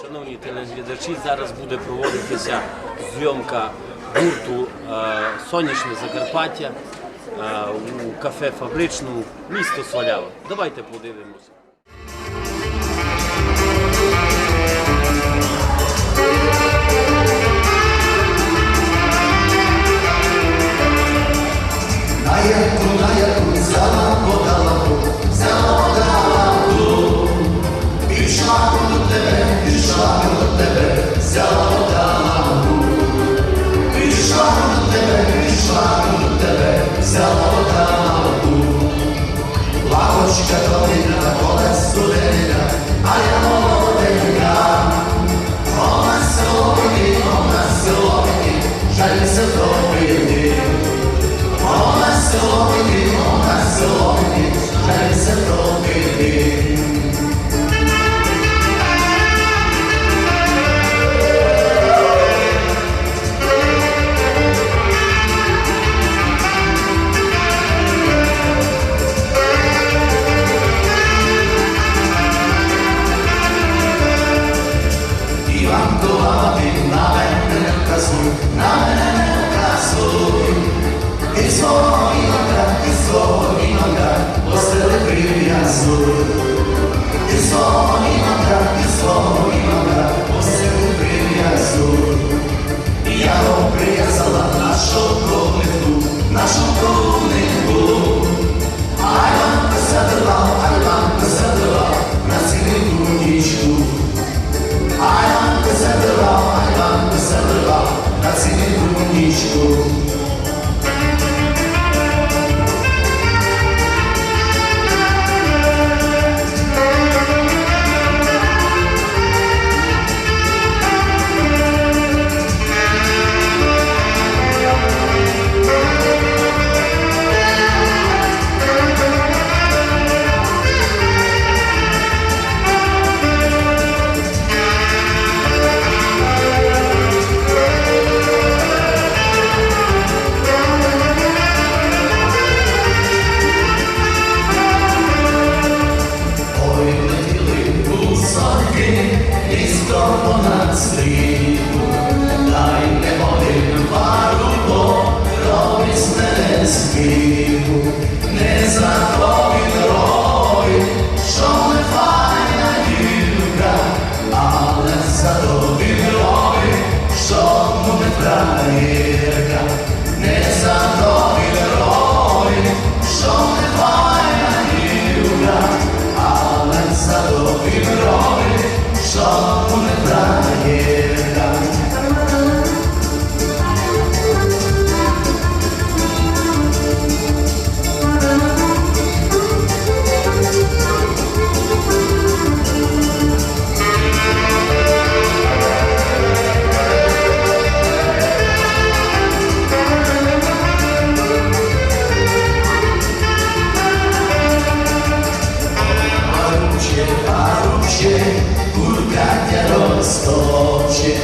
Шановні телеглядачі, зараз буде проводитися зйомка гурту е, Сонячне Закарпаття е, у кафе Фабричному місто Солява. Давайте подивимося. I am braço, na nel braço. Che sogno andrà, che sogno andrà, vostre só solo. Che sogno só che sogno you. see. злочин,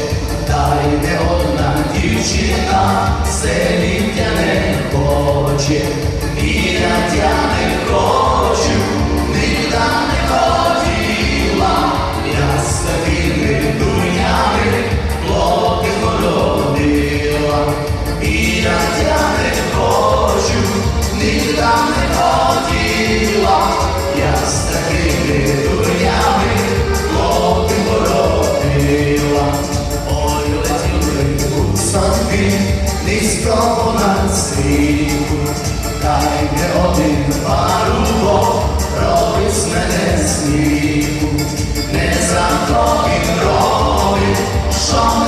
та й не одна дівчина, все ліття не хоче, і на тя не хоче. Не один парубок робить з мене сміху, не за трохи робить, що